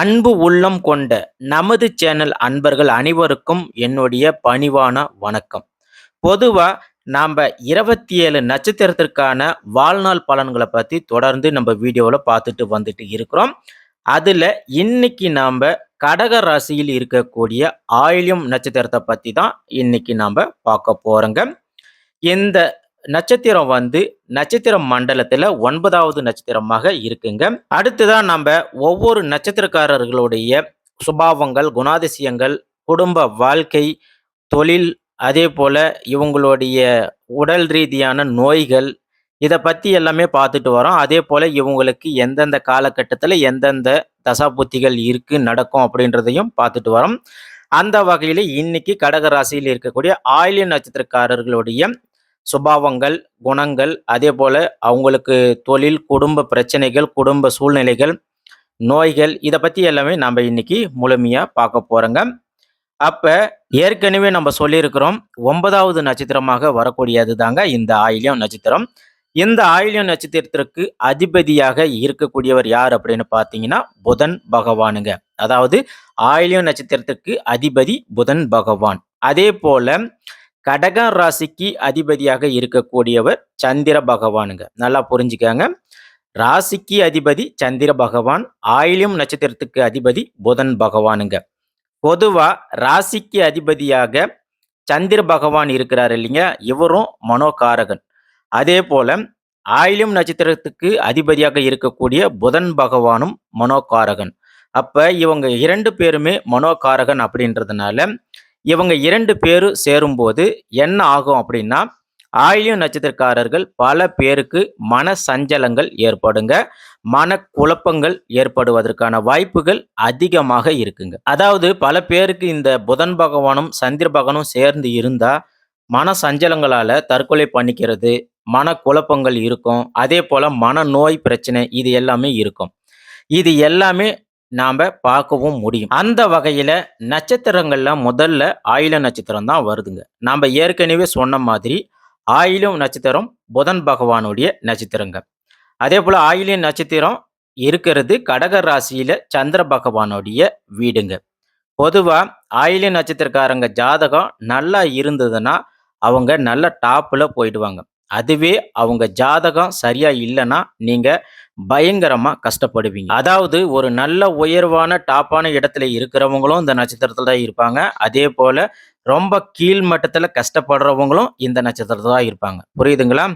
அன்பு உள்ளம் கொண்ட நமது சேனல் அன்பர்கள் அனைவருக்கும் என்னுடைய பணிவான வணக்கம். பொதுவாக நாம் இருபத்தி ஏழு நட்சத்திரத்திற்கான வாழ்நாள் பலன்களை பற்றி தொடர்ந்து நம்ம வீடியோவில் பார்த்துட்டு வந்துட்டு இருக்கிறோம். அதில் இன்னைக்கு நாம் கடக ராசியில் இருக்கக்கூடிய ஆயில்யம் நட்சத்திரத்தை பற்றி தான் இன்னைக்கு நாம் பார்க்க போகிறோங்க இந்த நட்சத்திரம் வந்து நட்சத்திர மண்டலத்தில் ஒன்பதாவது நட்சத்திரமாக இருக்குங்க. அடுத்துதான் நம்ம ஒவ்வொரு நட்சத்திரக்காரர்களுடைய சுபாவங்கள் குணாதிசயங்கள் குடும்ப வாழ்க்கை தொழில் அதே போல் இவங்களுடைய உடல் ரீதியான நோய்கள் இதை பற்றி எல்லாமே பார்த்துட்டு வரோம். அதே போல் இவங்களுக்கு எந்தெந்த காலகட்டத்தில் எந்தெந்த தசாபுத்திகள் இருக்கு நடக்கும் அப்படின்றதையும் பார்த்துட்டு வரோம். அந்த வகையில் இன்னைக்கு கடக ராசியில் இருக்கக்கூடிய ஆயிலிய நட்சத்திரக்காரர்களுடைய சுபாவங்கள் குணங்கள் அதே போல் அவங்களுக்கு தொழில் குடும்ப பிரச்சனைகள் குடும்ப சூழ்நிலைகள் நோய்கள் இதை பற்றி எல்லாமே நம்ம இன்னைக்கு முழுமையாக பார்க்க போகிறோங்க அப்போ ஏற்கனவே நம்ம சொல்லியிருக்கிறோம் ஒன்பதாவது நட்சத்திரமாக வரக்கூடியது தாங்க இந்த ஆயிலியம் நட்சத்திரம். இந்த ஆயிலியம் நட்சத்திரத்திற்கு அதிபதியாக இருக்கக்கூடியவர் யார் அப்படின்னு பார்த்தீங்கன்னா புதன் பகவானுங்க. அதாவது ஆயிலியம் நட்சத்திரத்திற்கு அதிபதி புதன் பகவான். அதே போல் கடகம் ராசிக்கு அதிபதியாக இருக்கக்கூடியவர் சந்திர பகவானுங்க. நல்லா புரிஞ்சுக்காங்க. ராசிக்கு அதிபதி சந்திர பகவான் ஆயிலியம் நட்சத்திரத்துக்கு அதிபதி புதன் பகவானுங்க. பொதுவாக ராசிக்கு அதிபதியாக சந்திர பகவான் இருக்கிறார் இல்லைங்க. இவரும் மனோகாரகன். அதே போல ஆயிலியம் நட்சத்திரத்துக்கு அதிபதியாக இருக்கக்கூடிய புதன் பகவானும் மனோகாரகன். அப்ப இவங்க இரண்டு பேருமே மனோகாரகன் அப்படின்றதுனால இவங்க இரண்டு பேரும் சேரும்போது என்ன ஆகும் அப்படின்னா ஆயிலியம் நட்சத்திரக்காரர்கள் பல பேருக்கு மன சஞ்சலங்கள் ஏற்படுங்க. மன குழப்பங்கள் ஏற்படுவதற்கான வாய்ப்புகள் அதிகமாக இருக்குங்க. அதாவது பல பேருக்கு இந்த புதன் பகவானும் சந்திர பகவானும் சேர்ந்து இருந்தா மன சஞ்சலங்களால தற்கொலை பண்ணிக்கிறது மன குழப்பங்கள் இருக்கும். அதே போல மனநோய் பிரச்சனை இது எல்லாமே இருக்கும். இது எல்லாமே நாம் பார்க்கவும் முடியும். அந்த வகையில் நட்சத்திரங்களில் முதல்ல ஆயில நட்சத்திரம் தான் வருதுங்க. நாம் ஏற்கனவே சொன்ன மாதிரி ஆயிலும் நட்சத்திரம் புதன் பகவானுடைய நட்சத்திரங்க. அதே போல் ஆயிலின் நட்சத்திரம் இருக்கிறது கடக ராசியில சந்திர பகவானுடைய வீடுங்க. பொதுவாக ஆயிலிய நட்சத்திரக்காரங்க ஜாதகம் நல்லா இருந்ததுன்னா அவங்க நல்ல டாப்பில் போயிடுவாங்க. அதுவே அவங்க ஜாதகம் சரியா இல்லைன்னா நீங்கள் பயங்கரமாக கஷ்டப்படுவீங்க. அதாவது ஒரு நல்ல உயர்வான டாப்பான இடத்துல இருக்கிறவங்களும் இந்த நட்சத்திரத்தில் தான் இருப்பாங்க. அதே போல் ரொம்ப கீழ் மட்டத்தில் கஷ்டப்படுறவங்களும் இந்த நட்சத்திரத்தில் தான் இருப்பாங்க. புரியுதுங்களா?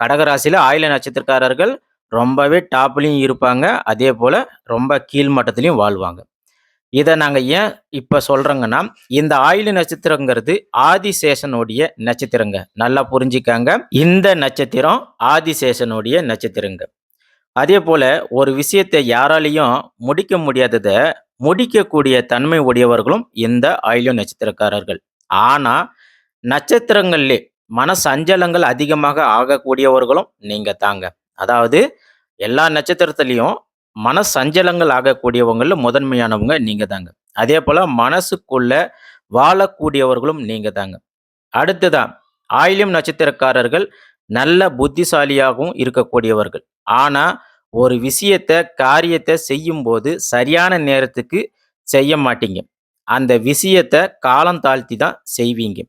கடகராசியில் ஆயில நட்சத்திரக்காரர்கள் ரொம்பவே டாப்லேயும் இருப்பாங்க. அதே போல் ரொம்ப கீழ் மட்டத்துலேயும் வாழ்வாங்க. இதை நாங்கள் ஏன் இப்போ சொல்கிறோங்கன்னா இந்த ஆயுள நட்சத்திரங்கிறது ஆதிசேஷனுடைய நட்சத்திரங்க. நல்லா புரிஞ்சுக்காங்க. இந்த நட்சத்திரம் ஆதிசேஷனுடைய நட்சத்திரங்க. அதே போல் ஒரு விஷயத்தை யாராலையும் முடிக்க முடியாததை முடிக்கக்கூடிய தன்மை உடையவர்களும் இந்த ஆயுள நட்சத்திரக்காரர்கள். ஆனால் நட்சத்திரங்கள்லே மன சஞ்சலங்கள் அதிகமாக ஆகக்கூடியவர்களும் நீங்கள் தாங்க. அதாவது எல்லா நட்சத்திரத்துலேயும் மன சஞ்சலங்கள் ஆகக்கூடியவங்களில் முதன்மையானவங்க நீங்க தாங்க. அதே போல மனசுக்குள்ள வாழக்கூடியவர்களும் நீங்க தாங்க. அடுத்துதான் ஆயிலியம் நட்சத்திரக்காரர்கள் நல்ல புத்திசாலியாகவும் இருக்கக்கூடியவர்கள். ஆனால் ஒரு விஷயத்த காரியத்தை செய்யும் போது சரியான நேரத்துக்கு செய்ய மாட்டீங்க. அந்த விஷயத்த காலம் தாழ்த்தி தான் செய்வீங்க.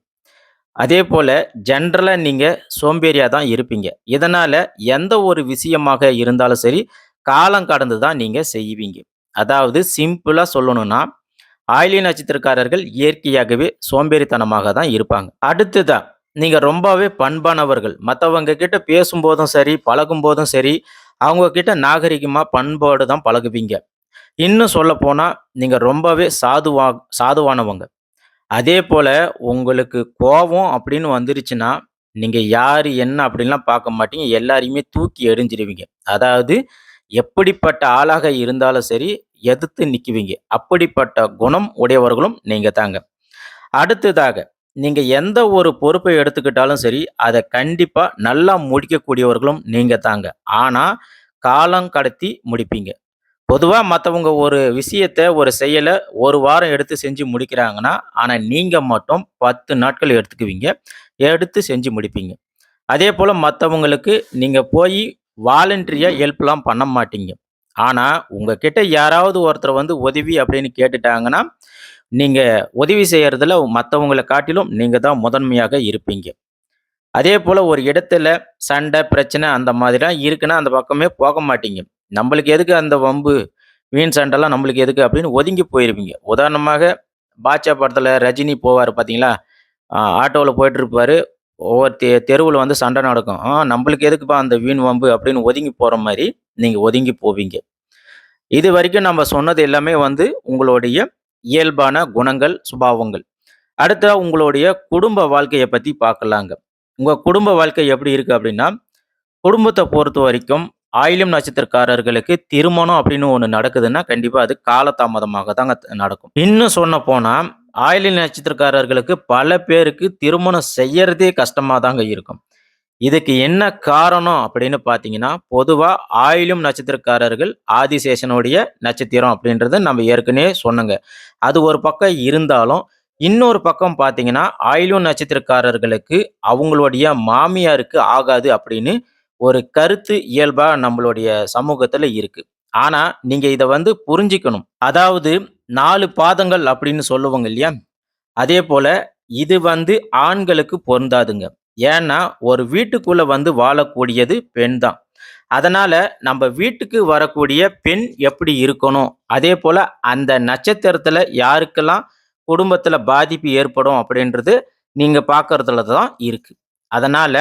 அதே போல் ஜென்ரலாக நீங்கள் சோம்பேறியாக தான் இருப்பீங்க. இதனால் எந்த ஒரு விஷயமாக இருந்தாலும் சரி காலம் கடந்து தான் நீங்கள் செய்வீங்க. அதாவது சிம்பிளாக சொல்லணும்னா ஆயிலி நட்சத்திரக்காரர்கள் இயற்கையாகவே சோம்பேறித்தனமாக தான் இருப்பாங்க. அடுத்ததா நீங்கள் ரொம்பவே பண்பானவர்கள். மற்றவங்க கிட்ட பேசும்போதும் சரி பழகும் போதும் சரி அவங்கக்கிட்ட நாகரிகமாக பண்பாடு தான் பழகுவீங்க. இன்னும் சொல்ல போனால் நீங்கள் ரொம்பவே சாதுவா சாதுவானவங்க. அதே போல் உங்களுக்கு கோபம் அப்படின்னு வந்துருச்சுன்னா நீங்கள் யார் என்ன அப்படின்லாம் பார்க்க மாட்டீங்க. எல்லாரையுமே தூக்கி எறிஞ்சிருவீங்க. அதாவது எப்படிப்பட்ட ஆளாக இருந்தாலும் சரி எதிர்த்து நிற்குவீங்க அப்படிப்பட்ட குணம் உடையவர்களும் நீங்கள் தாங்க அடுத்ததாக நீங்க எந்த ஒரு பொறுப்பை எடுத்துக்கிட்டாலும் சரி அதை கண்டிப்பா நல்லா முடிக்கக்கூடியவர்களும் நீங்க தாங்க. ஆனா காலம் கடத்தி முடிப்பீங்க. பொதுவாக மற்றவங்க ஒரு விஷயத்த ஒரு செயலை ஒரு வாரம் எடுத்து செஞ்சு முடிக்கிறாங்கன்னா ஆனால் நீங்கள் மட்டும் பத்து நாட்கள் எடுத்துக்குவீங்க எடுத்து செஞ்சு முடிப்பீங்க. அதே போல் மற்றவங்களுக்கு நீங்கள் போய் வாலண்டரியாக ஹெல்ப்லாம் பண்ண மாட்டீங்க. ஆனால் உங்ககிட்ட யாராவது ஒருத்தர் வந்து உதவி அப்படின்னு கேட்டுட்டாங்கன்னா, நீங்கள் உதவி செய்கிறதுல மற்றவங்களை காட்டிலும் நீங்கள் தான் முதன்மையாக இருப்பீங்க. அதே போல் ஒரு இடத்துல சண்டை, பிரச்சனை அந்த மாதிரிலாம் இருக்குன்னா, அந்த பக்கமே போக மாட்டீங்க. நம்மளுக்கு எதுக்கு அந்த வம்பு? வீண் சண்டைலாம் நம்மளுக்கு எதுக்கு?" அப்படின்னு ஒதுங்கி போயிருப்பீங்க உதாரணமாக பாட்சா படத்தில் ரஜினி போவார் பார்த்தீங்களா? ஆட்டோவில் போயிட்டுருப்பார் போயிட்டுருப்பாரு. ஒவ்வொரு தெ தெருவில் வந்து சண்டை நடக்கும். "ஆ நம்மளுக்கு எதுக்குப்பா அந்த வீண் வம்பு?" அப்படின்னு ஒதுங்கி போகிற மாதிரி நீங்கள் ஒதுங்கி போவீங்க. இது வரைக்கும் நம்ம சொன்னது எல்லாமே வந்து உங்களுடைய இயல்பான குணங்கள், சுபாவங்கள். அடுத்த உங்களுடைய குடும்ப வாழ்க்கையை பற்றி பார்க்கலாங்க. உங்கள் குடும்ப வாழ்க்கை எப்படி இருக்குது அப்படின்னா, குடும்பத்தை பொறுத்த வரைக்கும் ஆயில்யம் நட்சத்திரக்காரர்களுக்கு திருமணம் அப்படின்னு ஒன்று நடக்குதுன்னா, கண்டிப்பாக அது காலதாமதமாக தாங்க நடக்கும். இன்னும் சொன்னப்போனால் ஆயிலின் நட்சத்திரக்காரர்களுக்கு பல பேருக்கு திருமணம் செய்யறதே கஷ்டமாக தாங்க இருக்கும். இதுக்கு என்ன காரணம் அப்படின்னு பார்த்தீங்கன்னா, பொதுவாக ஆயிலும் நட்சத்திரக்காரர்கள் ஆதிசேஷனுடைய நட்சத்திரம் அப்படின்றத நம்ம ஏற்கனவே சொன்னோங்க. அது ஒரு பக்கம் இருந்தாலும், இன்னொரு பக்கம் பார்த்தீங்கன்னா, ஆயிலும் நட்சத்திரக்காரர்களுக்கு அவங்களுடைய மாமியாருக்கு ஆகாது அப்படின்னு ஒரு கருத்து இயல்பாக நம்மளுடைய சமூகத்தில் இருக்கு. ஆனால் நீங்கள் இதை வந்து புரிஞ்சுக்கணும். அதாவது நாலு பாதங்கள் அப்படின்னு சொல்லுவோங்க இல்லையா? அதே போல் இது வந்து ஆண்களுக்கு பொருந்தாதுங்க. ஏன்னா, ஒரு வீட்டுக்குள்ளே வந்து வாழக்கூடியது பெண் தான். அதனால் நம்ம வீட்டுக்கு வரக்கூடிய பெண் எப்படி இருக்கணும்? அதே போல் அந்த நட்சத்திரத்தில் யாருக்கெல்லாம் குடும்பத்தில் பாதிப்பு ஏற்படும் அப்படின்றது நீங்கள் பார்க்கறதுல தான் இருக்குது அதனால்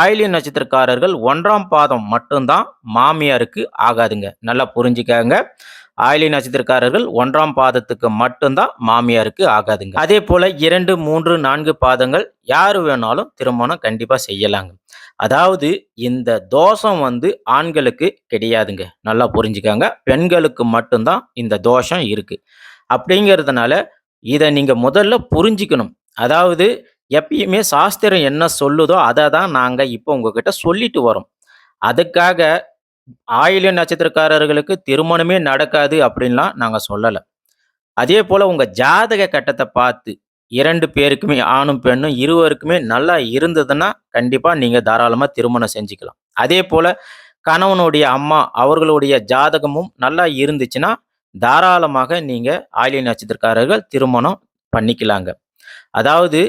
ஆயிலி நட்சத்திரக்காரர்கள் ஒன்றாம் பாதம் மட்டும்தான் மாமியாருக்கு ஆகாதுங்க. நல்லா புரிஞ்சுக்காங்க ஆயிலி நட்சத்திரக்காரர்கள் ஒன்றாம் பாதத்துக்கு மட்டும்தான் மாமியாருக்கு ஆகாதுங்க. அதே போல இரண்டு மூன்று நான்கு பாதங்கள் யாரு வேணாலும் திருமணம் கண்டிப்பா செய்யலாங்க. அதாவது இந்த தோஷம் வந்து ஆண்களுக்கு கிடையாதுங்க. நல்லா புரிஞ்சுக்காங்க பெண்களுக்கு மட்டும்தான் இந்த தோஷம் இருக்கு. அப்படிங்கிறதுனால இதை நீங்க முதல்ல புரிஞ்சுக்கணும். அதாவது எப்பயுமே சாஸ்திரம் என்ன சொல்லுதோ, அதை தான் நாங்கள் இப்போ உங்ககிட்ட சொல்லிட்டு வரோம். அதுக்காக ஆயில்யம் நட்சத்திரக்காரர்களுக்கு திருமணமே நடக்காது அப்படின்லாம் நாங்க சொல்லல. அதேபோல உங்க ஜாதக கட்டத்த பார்த்து 2 பேருக்குமே ஆணும், பெண்ணும் இருவருக்குமே நல்லா இருந்ததுன்னா, கண்டிப்பா நீங்க தாராளமா திருமணம் செஞ்சுக்கலாம். அதே போல் கணவனுடைய அம்மா அவர்களுடைய ஜாதகமும் நல்லா இருந்துச்சுன்னா, தாராளமாக நீங்க ஆயில்ய நட்சத்திரக்காரர்கள் திருமணம் பண்ணிக்கலாங்க. அதாவது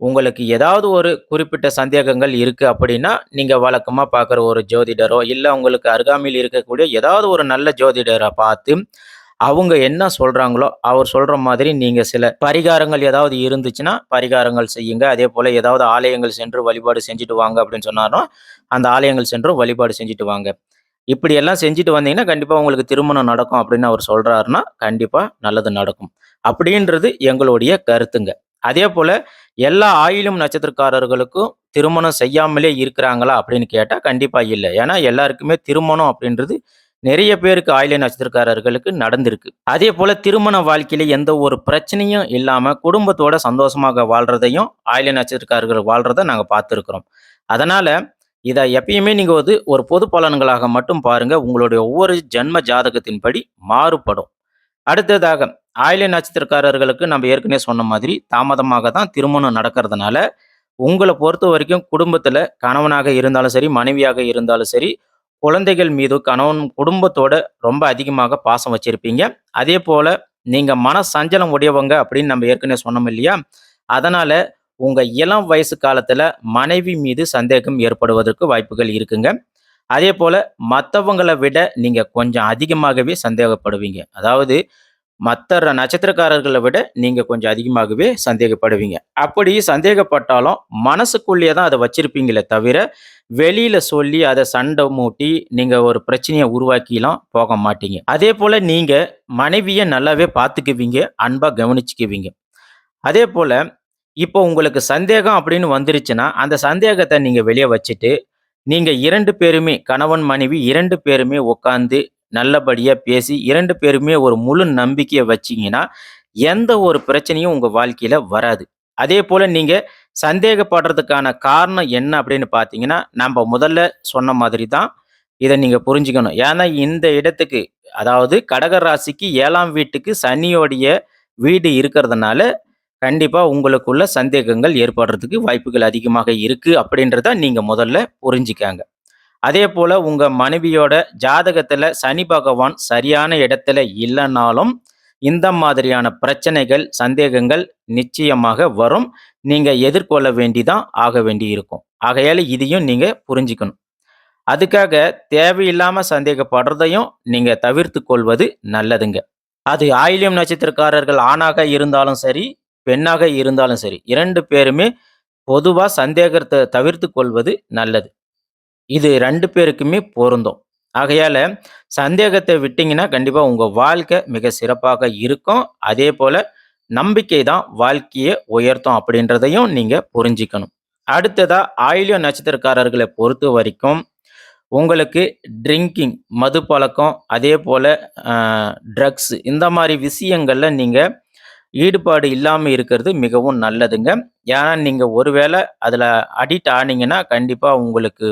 உங்களுக்கு ஏதாவது ஒரு குறிப்பிட்ட சந்தேகங்கள் இருக்குது அப்படின்னா, நீங்கள் வழக்கமாக பார்க்குற ஒரு ஜோதிடரோ, இல்லை உங்களுக்கு அருகாமையில் இருக்கக்கூடிய ஏதாவது ஒரு நல்ல ஜோதிடரை பார்த்து, அவங்க என்ன சொல்கிறாங்களோ அவர் சொல்கிற மாதிரி நீங்கள் சில பரிகாரங்கள் ஏதாவது இருந்துச்சுன்னா, பரிகாரங்கள் செய்யுங்க. அதே போல் ஏதாவது ஆலயங்கள் சென்று வழிபாடு செஞ்சுட்டு வாங்க அப்படின்னு சொன்னாரோ அந்த ஆலயங்கள் சென்றும் வழிபாடு செஞ்சுட்டு வாங்க. இப்படியெல்லாம் செஞ்சுட்டு வந்தீங்கன்னா, கண்டிப்பாக உங்களுக்கு திருமணம் நடக்கும் அப்படின்னு அவர் சொல்கிறாருன்னா கண்டிப்பாக நல்லது நடக்கும். அப்படின்றது எங்களுடைய கருத்துங்க. அதே போல் எல்லா ஆயிலும் நட்சத்திரக்காரர்களுக்கும் திருமணம் செய்யாமலே இருக்கிறாங்களா அப்படின்னு கேட்டால் கண்டிப்பாக இல்லை ஏன்னா எல்லாருக்குமே திருமணம் அப்படின்றது நிறைய பேருக்கு ஆயில நட்சத்திரக்காரர்களுக்கு நடந்திருக்கு. அதே போல் திருமண வாழ்க்கையில எந்த ஒரு பிரச்சனையும் இல்லாம குடும்பத்தோட சந்தோஷமாக வாழ்றதையும் ஆயில நட்சத்திரக்காரர்கள் வாழ்றத நாங்கள் பார்த்துருக்குறோம் அதனால இதை எப்பயுமே நீங்கள் வந்து ஒரு பொது பலன்களாக மட்டும் பாருங்கள் உங்களுடைய ஒவ்வொரு ஜென்ம ஜாதகத்தின்படி மாறுபடும். அடுத்ததாக ஆயில நட்சத்திரக்காரர்களுக்கு நம்ம ஏற்கனவே சொன்ன மாதிரி தாமதமாக தான் திருமணம் நடக்கிறதுனால, உங்களை பொறுத்த வரைக்கும் குடும்பத்தில் கணவனாக இருந்தாலும் சரி, மனைவியாக இருந்தாலும் சரி, குழந்தைகள் மீது கணவன் குடும்பத்தோட ரொம்ப அதிகமாக பாசம் வச்சுருப்பீங்க அதே போல் நீங்கள் மன சஞ்சலம் உடையவங்க அப்படின்னு நம்ம ஏற்கனவே சொன்னோம் இல்லையா? அதனால் உங்கள் இளம் வயசு காலத்தில் மனைவி மீது சந்தேகம் ஏற்படுவதற்கு வாய்ப்புகள் இருக்குங்க. அதேபோல மற்றவங்களை விட நீங்கள் கொஞ்சம் அதிகமாகவே சந்தேகப்படுவீங்க. அதாவது மற்ற நட்சத்திரக்காரர்களை விட நீங்கள் கொஞ்சம் அதிகமாகவே சந்தேகப்படுவீங்க. அப்படி சந்தேகப்பட்டாலும் மனசுக்குள்ளேயே தான் அதை வச்சிருப்பீங்களே தவிர, வெளியில் சொல்லி அதை சண்டை மூட்டி, நீங்கள் ஒரு பிரச்சனையை உருவாக்கிலாம் போக மாட்டீங்க. அதேபோல நீங்கள் மனைவியை நல்லாவே பார்த்துக்குவீங்க. அன்பாக கவனிச்சுக்குவீங்க. அதேபோல இப்போ உங்களுக்கு சந்தேகம் அப்படின்னு வந்துருச்சுன்னா, அந்த சந்தேகத்தை நீங்கள் வெளியே வச்சுட்டு, நீங்கள் இரண்டு பேருமே கணவன், மனைவி இரண்டு பேருமே உட்காந்து நல்லபடியாக பேசி இரண்டு பேருமே ஒரு முழு நம்பிக்கையை வச்சிங்கன்னா எந்த ஒரு பிரச்சனையும் உங்கள் வாழ்க்கையில் வராது. அதே போல் நீங்கள் சந்தேகப்படுறதுக்கான காரணம் என்ன அப்படின்னு பார்த்தீங்கன்னா, நம்ம முதல்ல சொன்ன மாதிரி தான். இதை நீங்கள் புரிஞ்சுக்கணும். ஏன்னா இந்த இடத்துக்கு அதாவது கடக ராசிக்கு ஏழாம் வீட்டுக்கு சனியோடைய வீடு இருக்கிறதுனால, கண்டிப்பாக உங்களுக்குள்ள சந்தேகங்கள் ஏற்படுறதுக்கு வாய்ப்புகள் அதிகமாக இருக்குது அப்படின்றத நீங்கள் முதல்ல புரிஞ்சுக்கங்க. அதேபோல உங்கள் மனைவியோட ஜாதகத்தில் சனி பகவான் சரியான இடத்துல இல்லைனாலும் இந்த மாதிரியான பிரச்சனைகள், சந்தேகங்கள் நிச்சயமாக வரும். நீங்கள் எதிர்கொள்ள வேண்டிதான் ஆக வேண்டி இருக்கும். ஆகையால் இதையும் நீங்கள் புரிஞ்சுக்கணும். அதுக்காக தேவையில்லாமல் சந்தேகப்படுறதையும் நீங்கள் தவிர்த்து கொள்வது நல்லதுங்க. அது ஆயிலியம் நட்சத்திரக்காரர்கள் ஆணாக இருந்தாலும் சரி, பெண்ணாக இருந்தாலும் சரி, இரண்டு பேருமே பொதுவாக சந்தேகத்தை தவிர்த்து கொள்வது நல்லது. இது ரெண்டு பேருக்குமே பொருந்தும். ஆகையால் சந்தேகத்தை விட்டிங்கன்னா கண்டிப்பாக உங்கள் வாழ்க்கை மிக சிறப்பாக இருக்கும். அதே போல் நம்பிக்கை தான் வாழ்க்கையை உயர்த்தும் அப்படின்றதையும் நீங்க புரிஞ்சுக்கணும். ஆயிலியோ நட்சத்திரக்காரர்களை பொறுத்த வரைக்கும் உங்களுக்கு ட்ரிங்கிங் மது பழக்கம், அதே போல் ட்ரக்ஸ் இந்த மாதிரி விஷயங்களில் நீங்கள் ஈடுபாடு இல்லாமல் இருக்கிறது மிகவும் நல்லதுங்க. ஏன்னா, நீங்கள் ஒருவேளை அதில் அடிக்ட் ஆனீங்கன்னா, கண்டிப்பாக உங்களுக்கு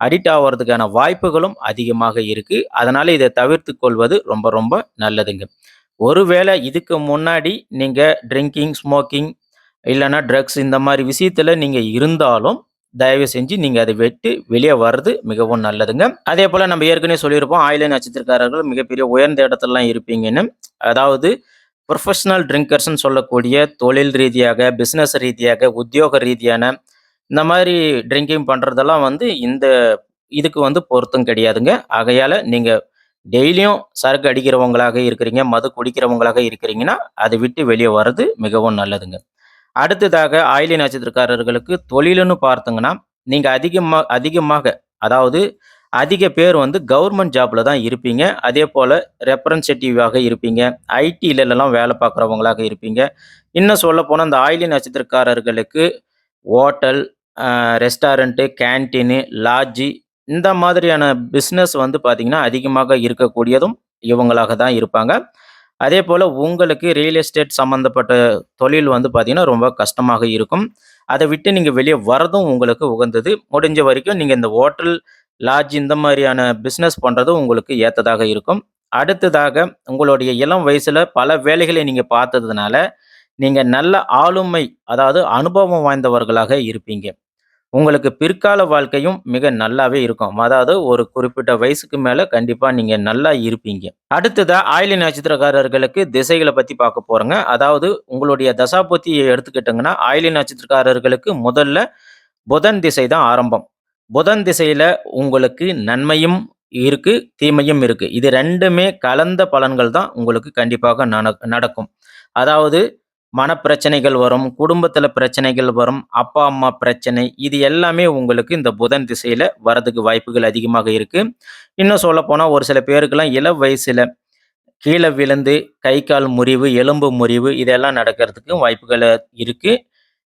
அடிக்ட் ஆகிறதுக்கான வாய்ப்புகளும் அதிகமாக இருக்குது அதனால் இதை தவிர்த்து கொள்வது ரொம்ப ரொம்ப நல்லதுங்க. ஒருவேளை இதுக்கு முன்னாடி நீங்கள் ட்ரிங்கிங், ஸ்மோக்கிங் இல்லைன்னா ட்ரக்ஸ் இந்த மாதிரி விஷயத்தில் நீங்கள் இருந்தாலும், தயவு செஞ்சு நீங்கள் அதை வெட்டு வெளியே வர்றது மிகவும் நல்லதுங்க. அதே போல் நம்ம ஏற்கனவே சொல்லியிருப்போம், ஆயில்ய நட்சத்திரக்காரர்கள் மிகப்பெரிய உயர்ந்த இடத்துலலாம் இருப்பீங்கன்னு. அதாவது ப்ரொஃபஷ்னல் ட்ரிங்கர்ஸ்ன்னு சொல்லக்கூடிய தொழில் ரீதியாக, பிஸ்னஸ் ரீதியாக, உத்தியோக ரீதியான இந்த மாதிரி ட்ரிங்கிங் பண்ணுறதெல்லாம் வந்து இந்த இதுக்கு வந்து பொருத்தம் கிடையாதுங்க. ஆகையால் நீங்கள் டெய்லியும் சரக்கு அடிக்கிறவங்களாக இருக்கிறீங்க, மது குடிக்கிறவங்களாக இருக்கிறீங்கன்னா, அதை விட்டு வெளியே வர்றது மிகவும் நல்லதுங்க. அடுத்ததாக ஆயிலி நட்சத்திரக்காரர்களுக்கு தொழிலுன்னு பார்த்தீங்கன்னா, நீங்கள் அதிகமாக அதிகமாக அதாவது அதிக பேர் வந்து கவர்மெண்ட் ஜாப்ல தான் இருப்பீங்க. அதே போல் ரெப்ரன்சேட்டிவாக இருப்பீங்க. ஐடியிலெல்லாம் வேலை பார்க்குறவங்களாக இருப்பீங்க. இன்னும் சொல்லப்போனா இந்த ஆயிலி நட்சத்திரக்காரர்களுக்கு ஹோட்டல், ரெஸ்டாரண்ட்டு கேன்டீனு லாட்ஜி இந்த மாதிரியான பிஸ்னஸ் வந்து பார்த்தீங்கன்னா, அதிகமாக இருக்கக்கூடியதும் இவங்களாக தான் இருப்பாங்க. அதேபோல உங்களுக்கு ரியல் எஸ்டேட் சம்மந்தப்பட்ட தொழில் வந்து பார்த்தீங்கன்னா, ரொம்ப கஷ்டமாக இருக்கும். அதை விட்டு நீங்கள் வெளியே வர்றதும் உங்களுக்கு உகந்தது. முடிஞ்ச வரைக்கும் நீங்கள் இந்த ஹோட்டல், லாட்ஜ் இந்த மாதிரியான பிஸ்னஸ் பண்ணுறது உங்களுக்கு ஏற்றதாக இருக்கும். அடுத்ததாக உங்களுடைய இளம் வயசில் பல வேலைகளை நீங்கள் பார்த்ததுனால, நீங்கள் நல்ல ஆளுமை அதாவது அனுபவம் வாய்ந்தவர்களாக இருப்பீங்க. உங்களுக்கு பிற்கால வாழ்க்கையும் மிக நல்லாவே இருக்கும். அதாவது ஒரு குறிப்பிட்ட வயசுக்கு மேலே கண்டிப்பாக நீங்கள் நல்லா இருப்பீங்க. அடுத்ததாக ஆயில்ய நட்சத்திரக்காரர்களுக்கு திசைகளை பற்றி பார்க்க போகிறோங்க அதாவது உங்களுடைய தசாபுத்தியை எடுத்துக்கிட்டிங்கன்னா ஆயில்ய நட்சத்திரக்காரர்களுக்கு முதல்ல புதன் திசை தான் ஆரம்பம். புதன் திசையில் உங்களுக்கு நன்மையும் இருக்கு, தீமையும் இருக்கு. இது ரெண்டுமே கலந்த பலன்கள் தான் உங்களுக்கு கண்டிப்பாக நடக்கும். அதாவது மனப்பிரச்சனைகள் வரும், குடும்பத்தில் பிரச்சனைகள் வரும், அப்பா, அம்மா பிரச்சனை இது எல்லாமே உங்களுக்கு இந்த புதன் திசையில் வரதுக்கு வாய்ப்புகள் அதிகமாக இருக்குது இன்னும் சொல்லப்போனால் ஒரு சில பேருக்குலாம் இள வயசில் கீழே விழுந்து கை, கால் முறிவு, எலும்பு முறிவு இதெல்லாம் நடக்கிறதுக்கும் வாய்ப்புகள் இருக்குது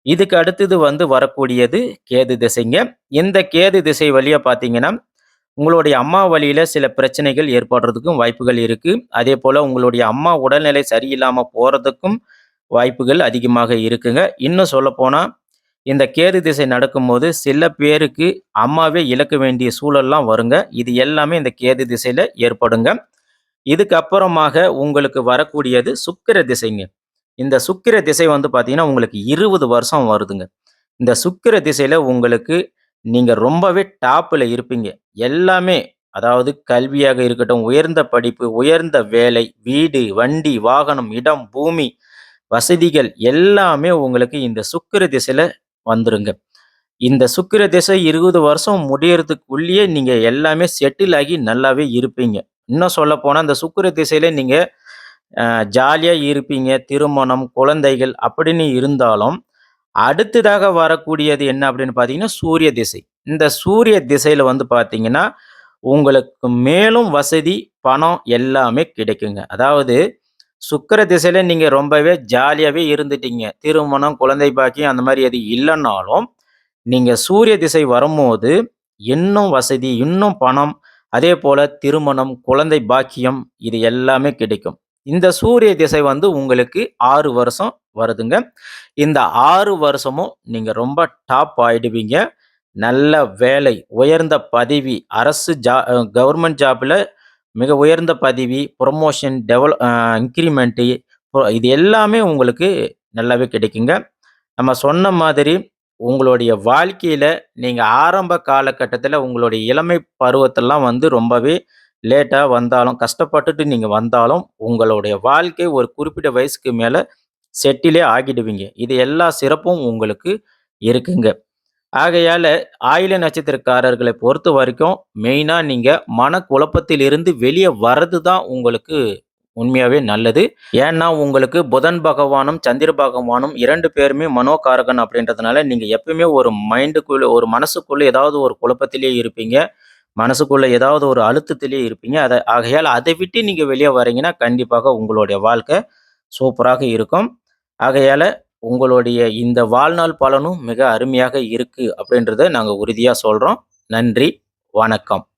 இதுக்கு அடுத்தது வந்து வரக்கூடியது கேது திசைங்க. இந்த கேது திசை வழியா பார்த்தீங்கன்னா, உங்களுடைய அம்மா வழியில் சில பிரச்சனைகள் ஏற்படுறதுக்கும் வாய்ப்புகள் இருக்குது அதே போல் உங்களுடைய அம்மா உடல்நிலை சரியில்லாமல் போகிறதுக்கும் வாய்ப்புகள் அதிகமாக இருக்குங்க. இன்னும் சொல்லப்போனால் இந்த கேது திசை நடக்கும்போது சில பேருக்கு அம்மாவே இழக்க வேண்டிய சூழல்லாம் வருங்க. இது எல்லாமே இந்த கேது திசையில் ஏற்படுங்க. இதுக்கப்புறமாக உங்களுக்கு வரக்கூடியது சுக்கர திசைங்க. இந்த சுக்கிர திசை வந்து பார்த்தீங்கன்னா, உங்களுக்கு 20 வருஷம் வருதுங்க. இந்த சுக்கிர திசையில் உங்களுக்கு நீங்கள் ரொம்பவே டாப்பில் இருப்பீங்க. எல்லாமே அதாவது கல்வியாக இருக்கட்டும், உயர்ந்த படிப்பு, உயர்ந்த வேலை, வீடு, வண்டி, வாகனம், இடம், பூமி, வசதிகள் எல்லாமே உங்களுக்கு இந்த சுக்கிர திசையில் வந்துருங்க. இந்த சுக்கிர திசை 20 வருஷம் முடியறதுக்குள்ளேயே நீங்கள் எல்லாமே செட்டில் ஆகி நல்லாவே இருப்பீங்க. இன்னும் சொல்லப்போனா இந்த சுக்கிர திசையில் நீங்கள் ஜாலியாக இருப்பீங்க. திருமணம், குழந்தைகள் அப்படின்னு இருந்தாலும், அடுத்ததாக வரக்கூடியது என்ன அப்படின்னு பார்த்தீங்கன்னா, சூரிய திசை. இந்த சூரிய திசையில் வந்து பார்த்தீங்கன்னா, உங்களுக்கு மேலும் வசதி, பணம் எல்லாமே கிடைக்குங்க. அதாவது சுக்கிர திசையில நீங்கள் ரொம்பவே ஜாலியாகவே இருந்துட்டீங்க. திருமணம், குழந்தை பாக்கியம் அந்த மாதிரி எது இல்லைன்னாலும் நீங்கள் சூரிய திசை வரும்போது, இன்னும் வசதி, இன்னும் பணம், அதே போல் திருமணம், குழந்தை பாக்கியம் இது எல்லாமே கிடைக்கும். இந்த சூரிய திசை வந்து உங்களுக்கு ஆறு வருஷம் வருதுங்க. இந்த ஆறு வருஷமும் நீங்கள் ரொம்ப டாப் ஆயிடுவீங்க. நல்ல வேலை, உயர்ந்த பதவி, அரசு ஜா கவர்மெண்ட் ஜாப்பில் மிக உயர்ந்த பதவி, ப்ரொமோஷன் டெவல இன்க்ரிமெண்ட்டு இது எல்லாமே உங்களுக்கு நல்லாவே கிடைக்குங்க. நம்ம சொன்ன மாதிரி உங்களுடைய வாழ்க்கையில் நீங்கள் ஆரம்ப காலகட்டத்தில் உங்களுடைய இளமை பருவத்தெல்லாம் வந்து ரொம்பவே லேட்டாக வந்தாலும், கஷ்டப்பட்டுட்டு நீங்கள் வந்தாலும், உங்களுடைய வாழ்க்கை ஒரு குறிப்பிட்ட வயசுக்கு மேலே செட்டிலே ஆகிடுவீங்க. இது எல்லா சிறப்பும் உங்களுக்கு இருக்குங்க. ஆகையால நட்சத்திரக்காரர்களை பொறுத்த வரைக்கும் மெயினாக நீங்கள் மனக்குழப்பத்திலிருந்து வெளியே வர்றது தான் உங்களுக்கு உண்மையாகவே நல்லது. ஏன்னா, உங்களுக்கு புதன் பகவானும், சந்திர பகவானும் இரண்டு பேருமே மனோகாரகன் அப்படின்றதுனால, நீங்கள் எப்பயுமே ஒரு மைண்டுக்குள்ளே ஒரு மனசுக்குள்ளே ஏதாவது ஒரு குழப்பத்திலேயே இருப்பீங்க. மனசுக்குள்ள ஏதாவது ஒரு அழுத்தத்திலேயே இருப்பீங்க. அதை ஆகையால் அதை விட்டு நீங்க வெளியே வரீங்கன்னா, கண்டிப்பாக உங்களுடைய வாழ்க்கை சூப்பராக இருக்கும். ஆகையால உங்களுடைய இந்த வாழ்நாள் பலனும் மிக அருமையாக இருக்கு அப்படின்றத நாங்கள் உறுதியாக சொல்றோம். நன்றி, வணக்கம்.